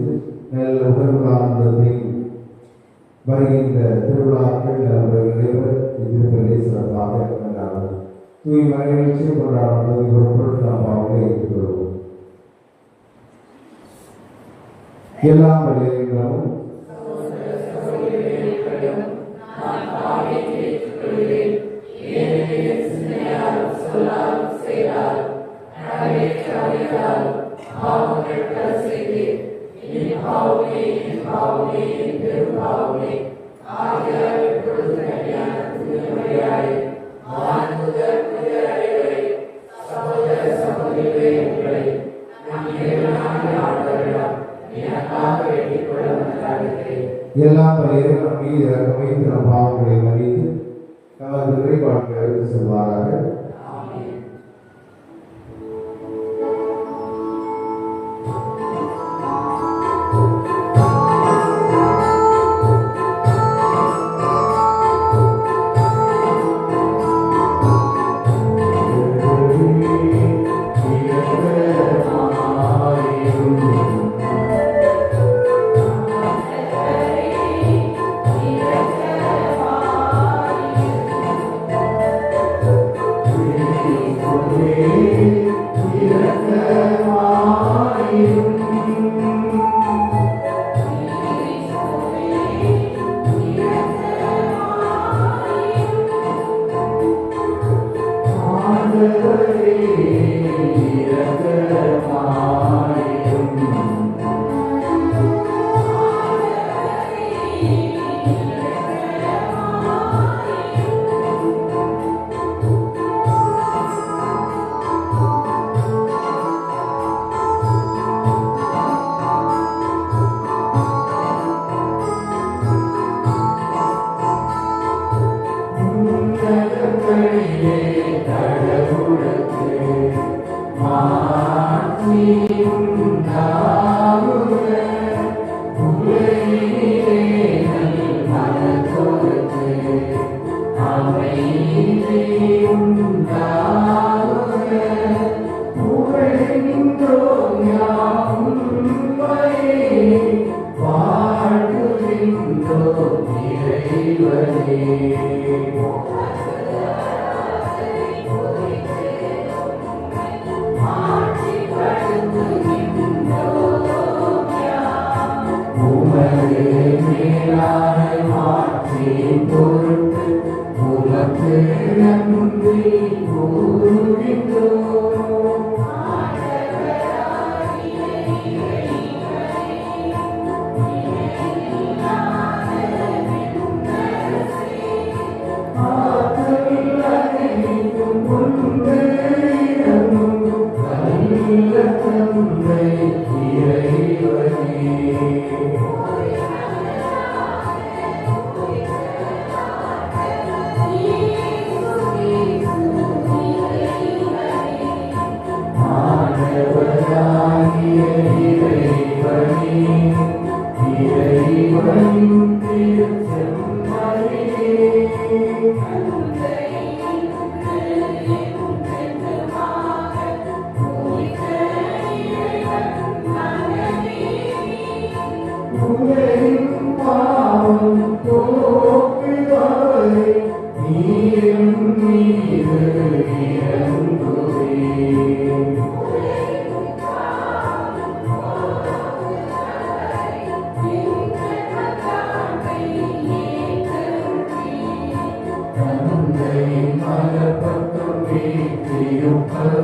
ஆசீர்வதித்து நல்ல உடல்நலத்தையும் வருகின்ற திருவிழாக்கள் அவர்கள் நடைபெற திருப்பலை சிறப்பாக கொண்டாடும் தூய்மை நிகழ்ச்சியை கொண்டாடுவது ஒரு பொருள் நாம் அவர்களை ஏற்றுக்கொள்வோம் எல்லாம் விளையாடும் எல்லாம் இறக்கமைத்து நம் பாவங்களை மன்னித்து நமது நிறைவாழ்க்கை அழைத்து செல்வாராக நீரும் நீரு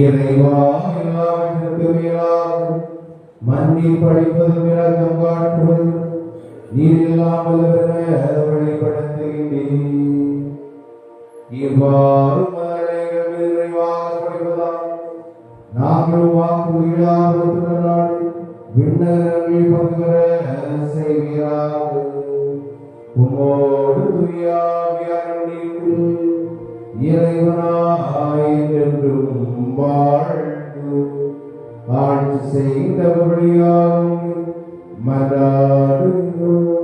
இறைவா எல்லாவற்றிற்கும் மேலாக மன்னி படிப்பதும் இலக்கம் காட்டுவது நீர் இல்லாமல் வழிபடுத்துகிறேன் இவ்வாறு மலைகள் நிறைவாக படிவதால் நாங்கள் வாக்கு விழாவத்தினால் விண்ணகரங்களில் பங்குகிற செய்கிறார்கள் உமோடு துரியார் இறைவனாயிரென்றும் வாழ்ந்து ஆட்சி செய்தவழியாகும் மலாடுங்கள்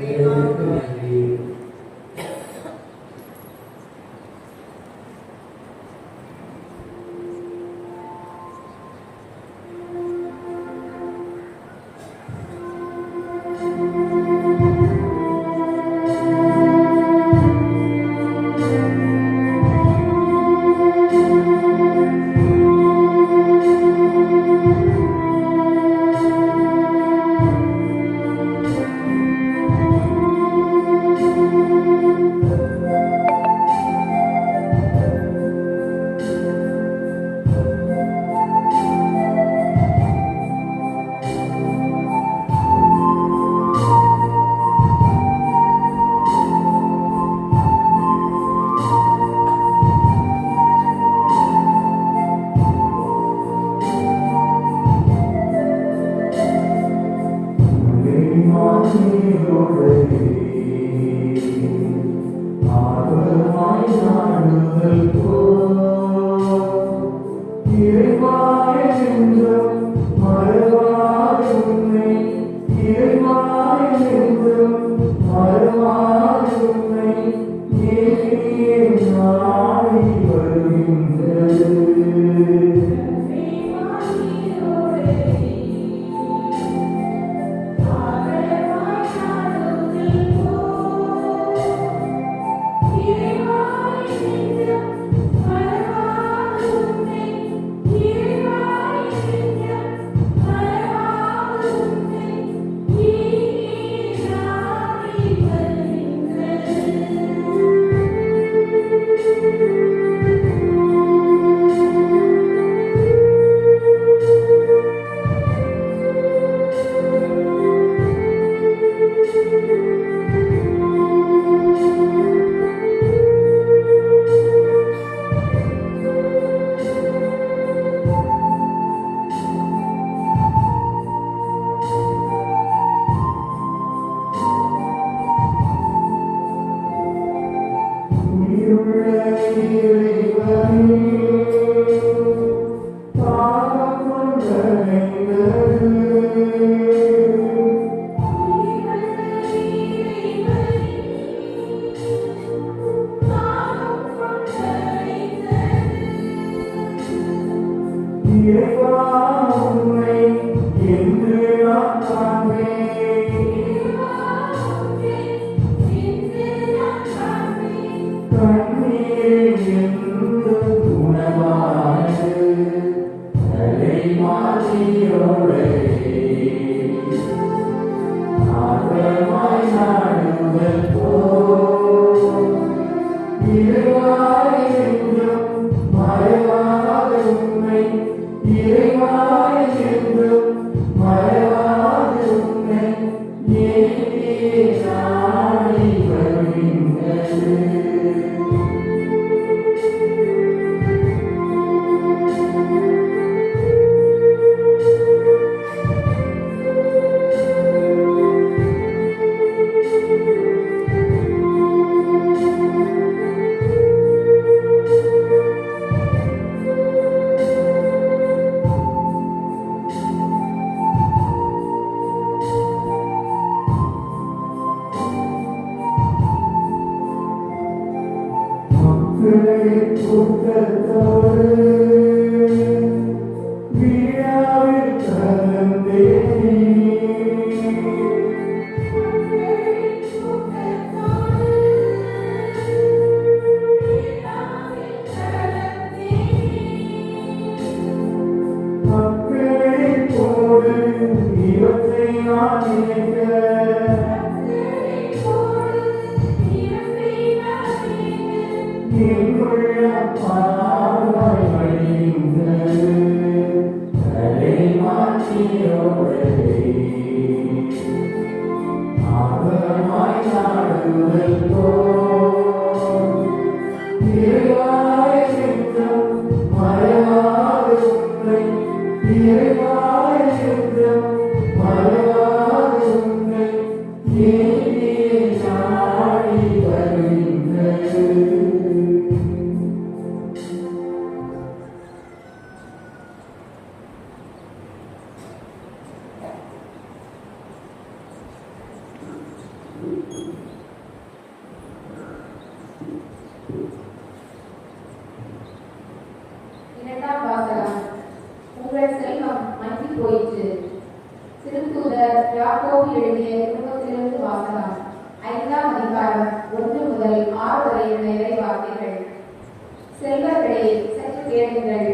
Amen. Lord, இரண்டாம் வாசகம் உங்கள் செல்வம் மங்கி போயிற்று. திருத்தூதர் யாக்கோபு எழுதிய இருபத்திலிருந்து வாசகம் ஐந்தாம் அதிகாரம் ஒன்று முதல் ஆறு வரையுள்ள செல்வர்களே சற்று கேளுங்கள்.